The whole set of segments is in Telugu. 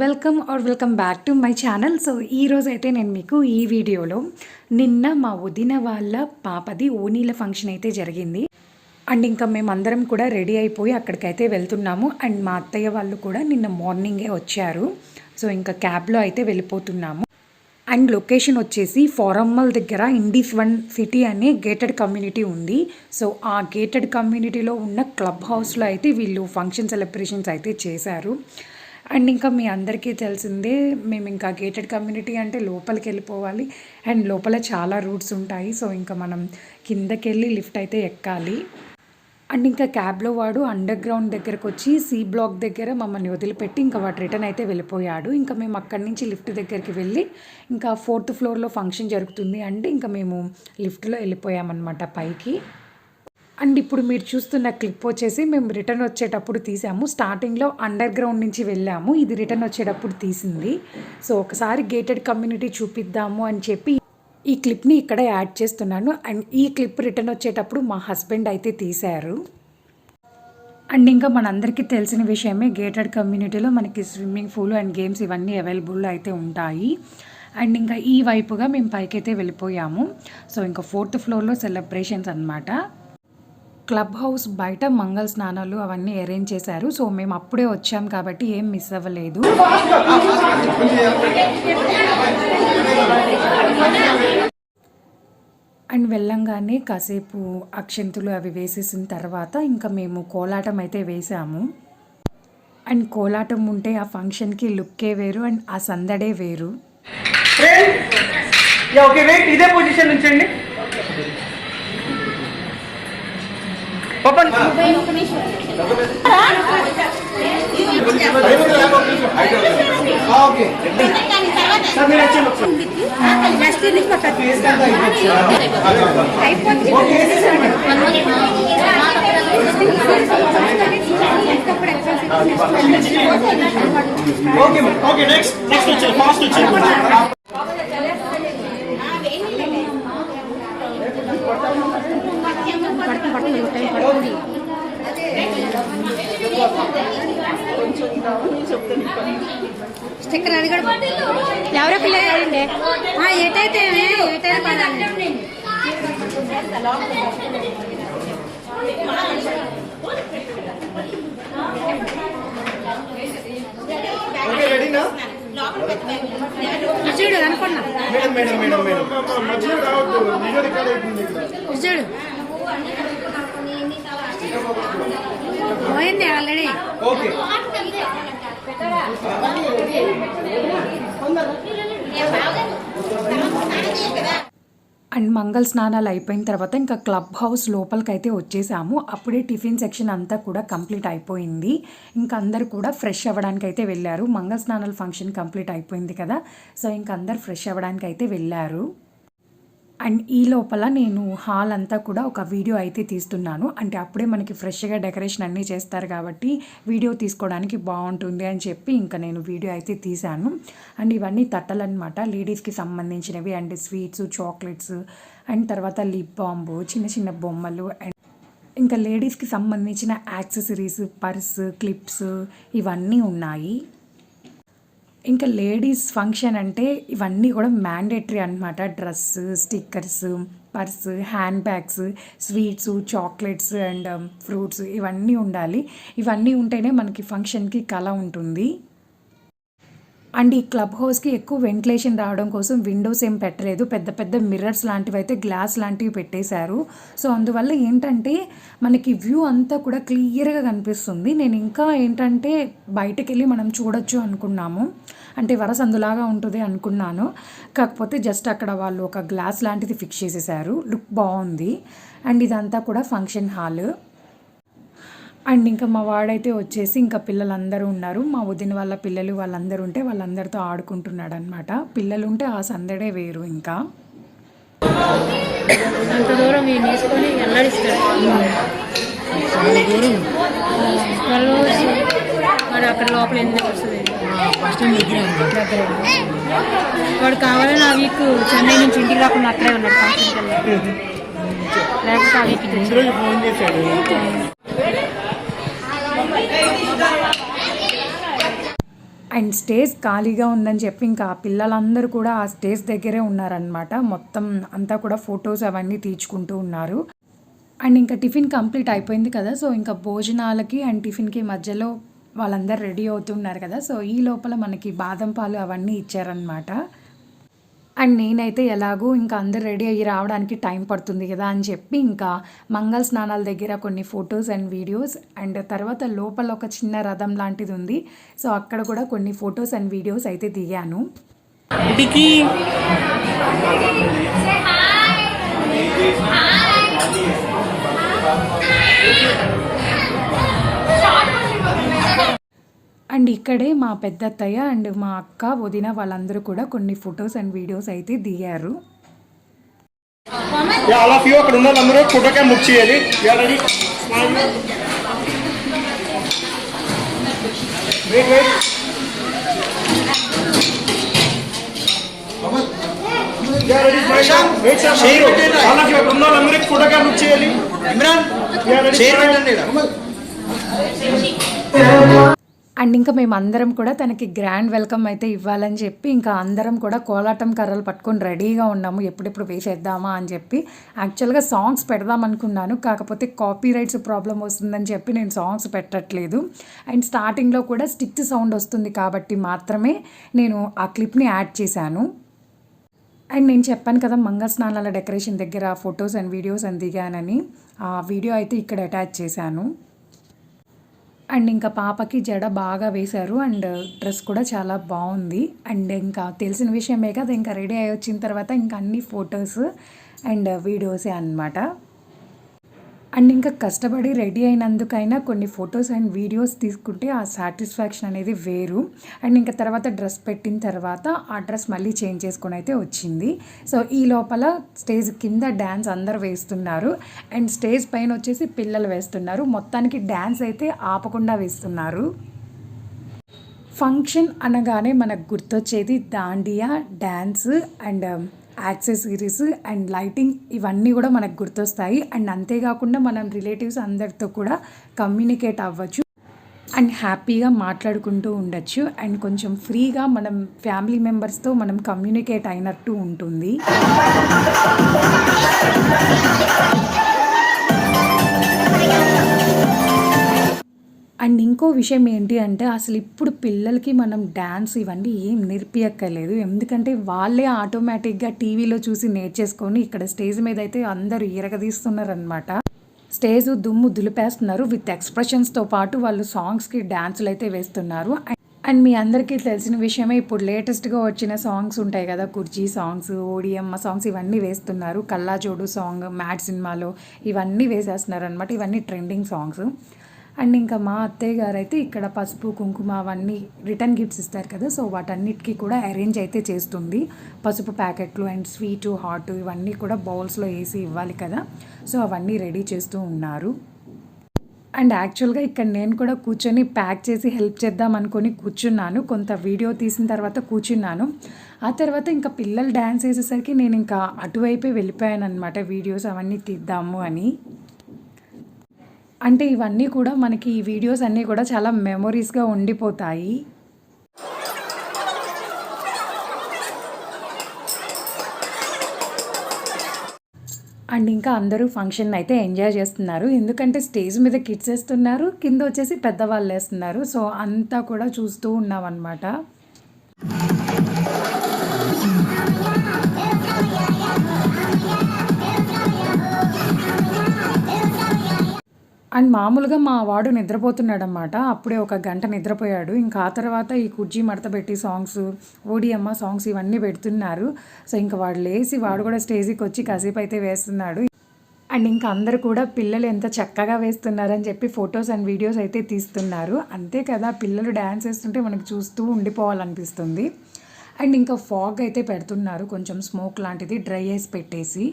Welcome or welcome back to my channel so ఈరోజు అయితే నేను మీకు ఈ వీడియోలో నిన్న మా వదిన వాళ్ళ పాపది ఓనీల ఫంక్షన్ అయితే జరిగింది. అండ్ ఇంకా మేమందరం కూడా రెడీ అయిపోయి అక్కడికైతే వెళ్తున్నాము. అండ్ మా అత్తయ్య వాళ్ళు కూడా నిన్న మార్నింగే వచ్చారు. సో ఇంకా క్యాబ్లో అయితే వెళ్ళిపోతున్నాము. అండ్ లొకేషన్ వచ్చేసి ఫారమ్మల్ దగ్గర ఇండీస్ వన్ సిటీ అనే గేటెడ్ కమ్యూనిటీ ఉంది. సో ఆ గేటెడ్ కమ్యూనిటీలో ఉన్న క్లబ్ హౌస్లో అయితే వీళ్ళు ఫంక్షన్ సెలబ్రేషన్స్ అయితే చేశారు. అండ్ ఇంకా మీ అందరికీ తెలిసిందే మేము ఇంకా గేటెడ్ కమ్యూనిటీ అంటే లోపలికి వెళ్ళిపోవాలి. అండ్ లోపల చాలా రూట్స్ ఉంటాయి. సో ఇంకా మనం కిందకి వెళ్ళి లిఫ్ట్ అయితే ఎక్కాలి. అండ్ ఇంకా క్యాబ్లో వాడు అండర్ గ్రౌండ్ దగ్గరకు వచ్చి సి బ్లాక్ దగ్గర మమ్మల్ని వదిలిపెట్టి ఇంకా వాడు రిటర్న్ అయితే వెళ్ళిపోయాడు. ఇంకా మేము అక్కడి నుంచి లిఫ్ట్ దగ్గరికి వెళ్ళి ఇంకా ఫోర్త్ ఫ్లోర్లో ఫంక్షన్ జరుగుతుంది. అంటే ఇంకా మేము లిఫ్ట్లో వెళ్ళిపోయామన్నమాట పైకి. అండ్ ఇప్పుడు మీరు చూస్తున్న క్లిప్ వచ్చేసి మేము రిటర్న్ వచ్చేటప్పుడు తీసాము. స్టార్టింగ్లో అండర్ గ్రౌండ్ నుంచి వెళ్ళాము. ఇది రిటర్న్ వచ్చేటప్పుడు తీసింది. సో ఒకసారి గేటెడ్ కమ్యూనిటీ చూపిద్దాము అని చెప్పి ఈ క్లిప్ని ఇక్కడ యాడ్ చేస్తున్నాను. అండ్ ఈ క్లిప్ రిటర్న్ వచ్చేటప్పుడు మా హస్బెండ్ అయితే తీశారు. అండ్ ఇంకా మనందరికీ తెలిసిన విషయమే గేటెడ్ కమ్యూనిటీలో మనకి స్విమ్మింగ్ పూల్ అండ్ గేమ్స్ ఇవన్నీ అవైలబుల్ అయితే ఉంటాయి. అండ్ ఇంకా ఈ వైపుగా మేము పైకైతే వెళ్ళిపోయాము. సో ఇంకా ఫోర్త్ ఫ్లోర్లో సెలబ్రేషన్స్ అనమాట క్లబ్ హౌస్ బయట మంగళ స్నానాలు అవన్నీ అరేంజ్ చేశారు. సో మేము అప్పుడే వచ్చాం కాబట్టి ఏం మిస్ అవ్వలేదు. అండ్ వెళ్ళంగానే కాసేపు అక్షంతులు అవి వేసేసిన తర్వాత ఇంకా మేము కోలాటం అయితే వేసాము. అండ్ కోలాటం ఉంటే ఆ ఫంక్షన్కి లుక్కే వేరు అండ్ ఆ సందడే వేరు. ఓకే వెయిట్ ఇదే పొజిషన్ ఉంచండి పప్పన్ ఓకే సార్ మీరు వచ్చేయండి ఒకసారి. ఓకే, వచ్చేది ఫాస్ట్ వచ్చేది స్టిక్కర్ అది కూడా ఎవరో పిల్లలండి ఏటైతే ఏటైతే పడాలి ఓకే రెడీనా చూడు అనుకున్నా. మేడం మేడం మేడం మేడం మధ్యలో రావద్దు వీడియో రికార్డ్ అవుతుంది ఇక్కడ చూడు పోయింది ఆల్రెడీ ఓకే. అండ్ మంగళ స్నానాలు అయిపోయిన తర్వాత ఇంకా క్లబ్ హౌస్ లోపలికి అయితే వచ్చేసాము. అప్పుడే టిఫిన్ సెక్షన్ అంతా కూడా కంప్లీట్ అయిపోయింది. ఇంకా అందరు కూడా ఫ్రెష్ అవ్వడానికి అయితే వెళ్ళారు. మంగళ స్నానాల ఫంక్షన్ కంప్లీట్ అయిపోయింది కదా. సో ఇంకా అందరు ఫ్రెష్ అవ్వడానికి అయితే వెళ్ళారు. అండ్ ఈ లోపల నేను హాల్ అంతా కూడా ఒక వీడియో అయితే తీస్తున్నాను. అంటే అప్పుడే మనకి ఫ్రెష్గా డెకరేషన్ అన్నీ చేస్తారు కాబట్టి వీడియో తీసుకోవడానికి బాగుంటుంది అని చెప్పి ఇంకా నేను వీడియో అయితే తీశాను. అండ్ ఇవన్నీ తట్టలు అనమాట లేడీస్కి సంబంధించినవి అండ్ స్వీట్స్ చాక్లెట్స్ అండ్ తర్వాత లిప్ బాంబు చిన్న చిన్న బొమ్మలు అండ్ ఇంకా లేడీస్కి సంబంధించిన యాక్సెసరీస్ పర్స్ క్లిప్స్ ఇవన్నీ ఉన్నాయి. ఇంకా లేడీస్ ఫంక్షన్ అంటే ఇవన్నీ కూడా మ్యాండేటరీ అనమాట dress stickers purse hand bags sweets chocolates and fruits ఇవన్నీ ఉండాలి. ఇవన్నీ ఉంటేనే మనకి ఫంక్షన్కి కళ ఉంటుంది. అండ్ ఈ క్లబ్ హౌస్కి ఎక్కువ వెంటిలేషన్ రావడం కోసం విండోస్ ఏం పెట్టలేదు. పెద్ద పెద్ద మిర్రర్స్ లాంటివి అయితే గ్లాస్ లాంటివి పెట్టేశారు. సో అందువల్ల ఏంటంటే మనకి వ్యూ అంతా కూడా క్లియర్గా కనిపిస్తుంది. నేను ఇంకా ఏంటంటే బయటకు వెళ్ళి మనం చూడొచ్చు అనుకున్నాము. అంటే వరసందులాగా ఉంటుంది అనుకున్నాను. కాకపోతే జస్ట్ అక్కడ వాళ్ళు ఒక గ్లాస్ లాంటిది ఫిక్స్ చేసేసారు. లుక్ బాగుంది. అండ్ ఇదంతా కూడా ఫంక్షన్ హాల్. అండ్ ఇంకా మా వాడైతే వచ్చేసి ఇంకా పిల్లలందరూ ఉన్నారు. మా వదిన వాళ్ళ పిల్లలు వాళ్ళందరూ ఉంటే వాళ్ళందరితో ఆడుకుంటున్నాడు అనమాట పిల్లలు ఉంటే ఆ సందడే వేరు ఇంకా. అంత దూరం వేసుకొని మరి అక్కడ లోపల ఎందుకు వస్తుంది? వాడు కావాలని ఆ వీక్ చెన్నై నుంచి ఇంటికి రాకుండా అక్కడే ఉన్నాడు. ఫంక్షన్కి లేకపోతే ఆ వీక్ ఫోన్ చేశాడు. అండ్ స్టేజ్ ఖాళీగా ఉందని చెప్పి ఇంకా ఆ పిల్లలందరూ కూడా ఆ స్టేజ్ దగ్గరే ఉన్నారనమాట మొత్తం అంతా కూడా ఫొటోస్ అవన్నీ తీర్చుకుంటూ ఉన్నారు. అండ్ ఇంకా టిఫిన్ కంప్లీట్ అయిపోయింది కదా సో ఇంకా భోజనాలకి అండ్ టిఫిన్కి మధ్యలో వాళ్ళందరూ రెడీ అవుతున్నారు కదా సో ఈ లోపల మనకి బాదం పాలు అవన్నీ ఇచ్చారనమాట అండ్ నేనైతే ఎలాగో ఇంకా అందరు రెడీ అయ్యి రావడానికి టైం పడుతుంది కదా అని చెప్పి ఇంకా మంగళ స్నానాల దగ్గర కొన్ని ఫొటోస్ అండ్ వీడియోస్ అండ్ తర్వాత లోపల ఒక చిన్న రథం లాంటిది ఉంది. సో అక్కడ కూడా కొన్ని ఫొటోస్ అండ్ వీడియోస్ అయితే దిగాను. ఇటుకి అండ్ ఇక్కడే మా పెద్దత్తయ్య అండ్ మా అక్క వదిన వాళ్ళందరూ కూడా కొన్ని ఫొటోస్ అండ్ వీడియోస్ అయితే దిగారు. యా ఆల్ ఆఫ్ యూ అక్కడ ఉన్న వాళ్ళందరూ ఫోటో క్యామ్ బుక్ చేయాలి yeah ready wait wait yeah ready wait sir all of you అక్కడ ఉన్న వాళ్ళందరూ ఫోటో క్యామ్ బుక్ చేయాలి ఇమ్రాన్ పెట్టండి. అండ్ ఇంకా మేము అందరం కూడా తనకి గ్రాండ్ వెల్కమ్ అయితే ఇవ్వాలని చెప్పి ఇంకా అందరం కూడా కోలాటం కర్రలు పట్టుకొని రెడీగా ఉన్నాము. ఎప్పుడెప్పుడు వేసేద్దామా అని చెప్పి యాక్చువల్గా సాంగ్స్ పెడదాం అనుకున్నాను. కాకపోతే కాపీ రైట్స్ ప్రాబ్లం వస్తుందని చెప్పి నేను సాంగ్స్ పెట్టట్లేదు. అండ్ స్టార్టింగ్లో కూడా స్టిక్ సౌండ్ వస్తుంది కాబట్టి మాత్రమే నేను ఆ క్లిప్ని యాడ్ చేశాను. అండ్ నేను చెప్పాను కదా మంగళ స్నానాల డెకరేషన్ దగ్గర ఫొటోస్ అండ్ వీడియోస్ అని దిగానని. ఆ వీడియో అయితే ఇక్కడ అటాచ్ చేశాను. అండ్ ఇంకా పాపకి జడ బాగా వేశారు అండ్ డ్రెస్ కూడా చాలా బాగుంది. అండ్ ఇంకా తెలిసిన విషయమే కదా ఇంకా రెడీ అయి వచ్చిన తర్వాత ఇంకా అన్ని ఫొటోస్ అండ్ వీడియోసే అన్నమాట. అండ్ ఇంకా కష్టపడి రెడీ అయినందుకైనా కొన్ని ఫొటోస్ అండ్ వీడియోస్ తీసుకుంటే ఆ సాటిస్ఫాక్షన్ అనేది వేరు. అండ్ ఇంకా తర్వాత డ్రెస్ పెట్టిన తర్వాత ఆ డ్రెస్ మళ్ళీ చేంజ్ చేసుకొని అయితే వచ్చింది. సో ఈ లోపల స్టేజ్ కింద డ్యాన్స్ అందరు వేస్తున్నారు. అండ్ స్టేజ్ పైన వచ్చేసి పిల్లలు వేస్తున్నారు. మొత్తానికి డ్యాన్స్ అయితే ఆపకుండా వేస్తున్నారు. ఫంక్షన్ అనగానే మనకు గుర్తొచ్చేది dandiya dance and accessories and lighting ఇవన్నీ కూడా మనకు గుర్తొస్తాయి. అండ్ అంతేకాకుండా మనం రిలేటివ్స్ అందరితో కూడా కమ్యూనికేట్ అవ్వచ్చు. అండ్ హ్యాపీగా మాట్లాడుకుంటూ ఉండొచ్చు. అండ్ కొంచెం ఫ్రీగా మనం ఫ్యామిలీ మెంబర్స్తో మనం కమ్యూనికేట్ అయినట్టు ఉంటుంది. అండ్ ఇంకో విషయం ఏంటి అంటే అసలు ఇప్పుడు పిల్లలకి మనం డ్యాన్స్ ఇవన్నీ ఏం నేర్పియక్కర్లేదు. ఎందుకంటే వాళ్ళే ఆటోమేటిక్గా టీవీలో చూసి నేర్చేసుకొని ఇక్కడ స్టేజ్ మీద అయితే అందరూ ఇరగదీస్తున్నారనమాట స్టేజ్ దుమ్ము దులిపేస్తున్నారు. విత్ ఎక్స్ప్రెషన్స్తో పాటు వాళ్ళు సాంగ్స్కి డ్యాన్సులు అయితే వేస్తున్నారు. అండ్ మీ అందరికీ తెలిసిన విషయమే ఇప్పుడు లేటెస్ట్గా వచ్చిన సాంగ్స్ ఉంటాయి కదా. కుర్చీ సాంగ్స్ ఓడియమ్మ సాంగ్స్ ఇవన్నీ వేస్తున్నారు. కల్లాజోడు సాంగ్ మ్యాట్ సినిమాలో ఇవన్నీ వేసేస్తున్నారు అనమాట ఇవన్నీ ట్రెండింగ్ సాంగ్స్. అండ్ ఇంకా మా అత్తయ్య గారు అయితే ఇక్కడ పసుపు కుంకుమ అవన్నీ రిటర్న్ గిఫ్ట్స్ ఇస్తారు కదా సో వాటన్నిటికీ కూడా అరేంజ్ అయితే చేస్తుంది. పసుపు ప్యాకెట్లు అండ్ స్వీటు హాట్ ఇవన్నీ కూడా బౌల్స్లో వేసి ఇవ్వాలి కదా సో అవన్నీ రెడీ చేస్తూ ఉన్నారు. అండ్ యాక్చువల్గా ఇక్కడ నేను కూడా కూర్చొని ప్యాక్ చేసి హెల్ప్ చేద్దాం అనుకొని కూర్చున్నాను. కొంత వీడియో తీసిన తర్వాత కూర్చున్నాను. ఆ తర్వాత ఇంకా పిల్లలు డ్యాన్స్ వేసేసరికి నేను ఇంకా అటువైపే వెళ్ళిపోయాను అనమాట వీడియోస్ అవన్నీ తీద్దాము అని. అంటే ఇవన్నీ కూడా మనకి ఈ వీడియోస్ అన్నీ కూడా చాలా మెమొరీస్గా ఉండిపోతాయి. అండ్ ఇంకా అందరూ ఫంక్షన్ అయితే ఎంజాయ్ చేస్తున్నారు. ఎందుకంటే స్టేజ్ మీద కిడ్స్ వేస్తున్నారు కింద వచ్చేసి పెద్దవాళ్ళు వేస్తున్నారు. సో అంతా కూడా చూస్తూ ఉన్నాం అన్నమాట అండ్ మామూలుగా మా వాడు నిద్రపోతున్నాడనమాట అప్పుడే ఒక గంట నిద్రపోయాడు. ఇంకా ఆ తర్వాత ఈ కుర్జీ మడత పెట్టి సాంగ్స్ ఓడియమ్మ సాంగ్స్ ఇవన్నీ పెడుతున్నారు. సో ఇంకా వాడు లేచి వాడు కూడా స్టేజ్కి వచ్చి కాసేపు అయితే వేస్తున్నాడు. అండ్ ఇంకా అందరు కూడా పిల్లలు ఎంత చక్కగా వేస్తున్నారని చెప్పి ఫొటోస్ అండ్ వీడియోస్ అయితే తీస్తున్నారు. అంతే కదా పిల్లలు డ్యాన్స్ వేస్తుంటే మనకు చూస్తూ ఉండిపోవాలనిపిస్తుంది. అండ్ ఇంకా ఫాగ్ అయితే పెడుతున్నారు. కొంచెం స్మోక్ లాంటిది డ్రై ఐస్ పెట్టేసి.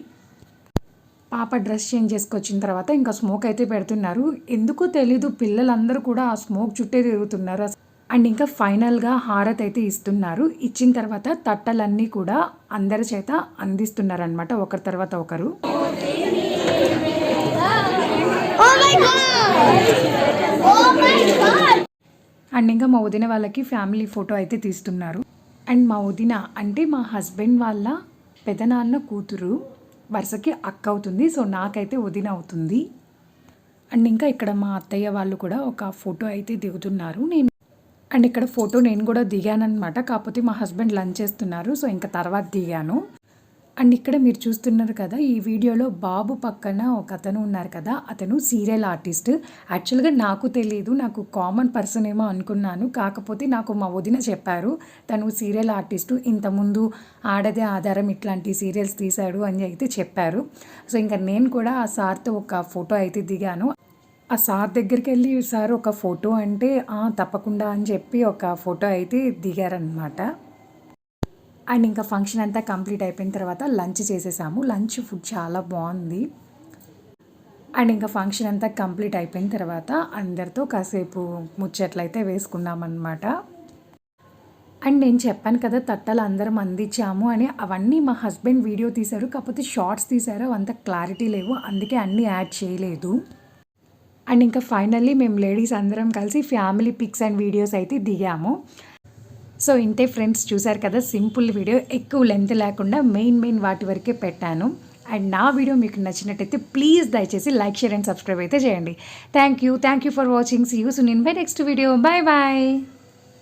పాప డ్రెస్ చేంజ్ చేసుకొచ్చిన తర్వాత ఇంకా స్మోక్ అయితే పెడుతున్నారు. ఎందుకో తెలీదు పిల్లలందరూ కూడా ఆ స్మోక్ చుట్టే తిరుగుతున్నారు. అండ్ ఇంకా ఫైనల్గా హారత్ అయితే ఇస్తున్నారు. ఇచ్చిన తర్వాత తట్టలన్నీ కూడా అందరి చేత అందిస్తున్నారు అనమాట ఒకరి తర్వాత ఒకరు. అండ్ ఇంకా మా వదిన వాళ్ళకి ఫ్యామిలీ ఫోటో అయితే తీస్తున్నారు. అండ్ మా వదిన అంటే మా హస్బెండ్ వాళ్ళ పెదనాన్న కూతురు. వరుసకి అక్క అవుతుంది. సో నాకైతే వదిన అవుతుంది. అండ్ ఇంకా ఇక్కడ మా అత్తయ్య వాళ్ళు కూడా ఒక ఫోటో అయితే దిగుతున్నారు. నేను అండ్ ఇక్కడ ఫోటో నేను కూడా దిగాను అనమాట కాకపోతే మా హస్బెండ్ లంచ్ చేస్తున్నారు. సో ఇంకా తర్వాత దిగాను. అండ్ ఇక్కడ మీరు చూస్తున్నారు కదా ఈ వీడియోలో బాబు పక్కన ఒక అతను ఉన్నారు కదా అతను సీరియల్ ఆర్టిస్ట్. యాక్చువల్గా నాకు తెలియదు నాకు కామన్ పర్సన్ ఏమో అనుకున్నాను కాకపోతే నాకు మా వదిన చెప్పారు తను సీరియల్ ఆర్టిస్టు ఇంతకుముందు ఆడదే ఆధారం ఇట్లాంటి సీరియల్స్ తీశాడు అని అయితే చెప్పారు. సో ఇంకా నేను కూడా ఆ సార్తో ఒక ఫోటో అయితే దిగాను. ఆ సార్ దగ్గరికి వెళ్ళి సార్ ఒక ఫోటో అంటే తప్పకుండా అని చెప్పి ఒక ఫోటో అయితే దిగారనమాట అండ్ ఇంకా ఫంక్షన్ అంతా కంప్లీట్ అయిపోయిన తర్వాత లంచ్ చేసేసాము. లంచ్ ఫుడ్ చాలా బాగుంది. అండ్ ఇంకా ఫంక్షన్ అంతా కంప్లీట్ అయిపోయిన తర్వాత అందరితో కాసేపు ముచ్చట్లయితే వేసుకున్నామన్నమాట. అండ్ నేను చెప్పాను కదా తట్టలు అందరం అందించాము అని అవన్నీ మా హస్బెండ్ వీడియో తీశారు కాకపోతే షార్ట్స్ తీశారు అంత క్లారిటీ లేవు అందుకే అన్నీ యాడ్ చేయలేదు. అండ్ ఇంకా ఫైనల్లీ మేము లేడీస్ అందరం కలిసి ఫ్యామిలీ పిక్స్ అండ్ వీడియోస్ అయితే దిగాము. సో ఇంతే ఫ్రెండ్స్ చూసారు కదా సింపుల్ వీడియో ఎక్కువ లెంత్ లేకుండా మెయిన్ మెయిన్ వాటి వరకే పెట్టాను. అండ్ నా వీడియో మీకు నచ్చినట్టయితే ప్లీజ్ దయచేసి లైక్ షేర్ అండ్ సబ్స్క్రైబ్ అయితే చేయండి. Thank you thank you for watching see you soon in bye next video bye bye